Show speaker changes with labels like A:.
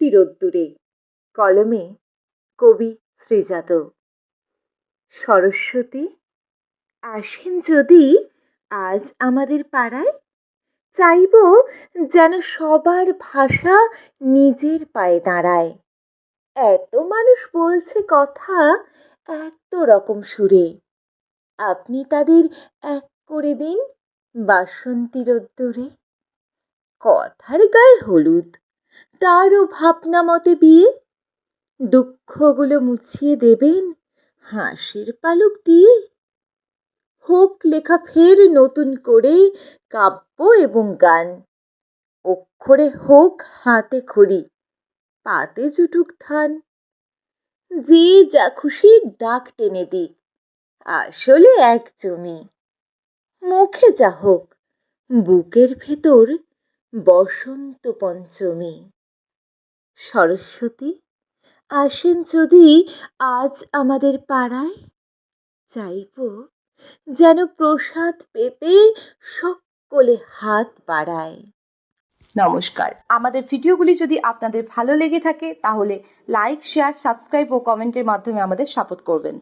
A: বাসন্তী রোদ্দুরে কলমে কবি শ্রীজাত। সরস্বতী, আসেন যদি আজ আমাদের পাড়ায়, চাইব যেন সবার ভাষা নিজের পায়ে দাঁড়ায়। এত মানুষ বলছে কথা এত রকম সুরে। আপনি তাদের এক করে দিন, বাসন্তী রোদ্দুরে। কথার গায়ে হলুদ তারও ভাবনা মতে বিয়ে? দুঃখগুলো মুছিয়ে দেবেন, হাসির পালক দিয়ে? হোক লেখা ফের নতুন করে কাব্য এবং গান। অক্ষরে হোক হাতে খড়ি, পাতে জুটুক ধান। যে যা খুশি ডাক টেনে দিক, আসলে এক জমি মুখে যা হোক, বুকের ভেতর বসন্ত পঞ্চমী। সরস্বতী, আসেন যদি আজ আমাদের পাড়ায়? চাইব যেন প্রসাদ পেতে সকলে হাত বাড়ায়।
B: নমস্কার। আমাদের ভিডিওগুলি যদি আপনাদের ভালো লেগে থাকে, তাহলে লাইক, শেয়ার, সাবস্ক্রাইব ও কমেন্টের মাধ্যমে আমাদের সাপোর্ট করবেন।